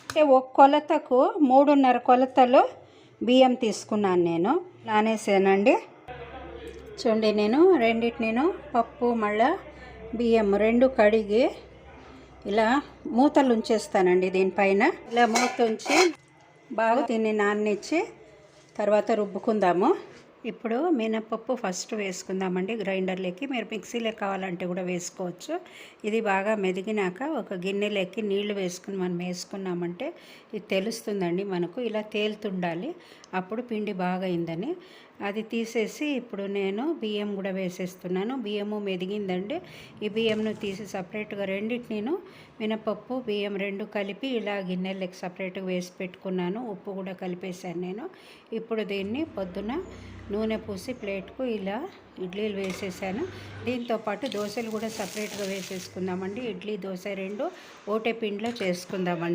అంటే ఒక కొలతకు మూడున్నర కొలతలు బియ్యం తీసుకున్నాను నేను. నానేసానండి. చూడండి నేను రెండిటి నేను పప్పు మళ్ళా బియ్యం రెండు కడిగి ఇలా మూతలు ఉంచేస్తానండి దీనిపైన. ఇలా మూత ఉంచి బాగా దీన్ని నాన్నిచ్చి తర్వాత రుబ్బుకుందాము. ఇప్పుడు మినపప్పు ఫస్ట్ వేసుకుందామండి గ్రైండర్లోకి మీరు మిక్సీలో కావాలంటే కూడా వేసుకోవచ్చు. ఇది బాగా మెదిగినాక ఒక గిన్నెలోకి నీళ్ళు వేసుకుని మనం వేసుకున్నామంటే ఇది తెలుస్తుందండి మనకు. ఇలా తేలుతుండాలి. అప్పుడు పిండి బాగా అయిందని. అది తీసేసి ఇప్పుడు నేను బియ్యం కూడా వేసేస్తున్నాను. బియ్యము మెదిగిందండి. ఈ బియ్యంను తీసి సపరేట్గా రెండింటిని మినపప్పు బియ్యం రెండు కలిపి ఇలా గిన్నెలకి సపరేట్గా వేసి పెట్టుకున్నాను. ఉప్పు కూడా కలిపేశాను నేను. ఇప్పుడు దీన్ని పొద్దున నూనె పూసి ప్లేట్కు ఇలా ఇడ్లీలు వేసేసాను. దీంతో పాటు దోశలు కూడా సపరేట్గా వేసేసుకుందామండి. ఇడ్లీ దోశ రెండు ఓటే పిండిలో చేసుకుందామండి.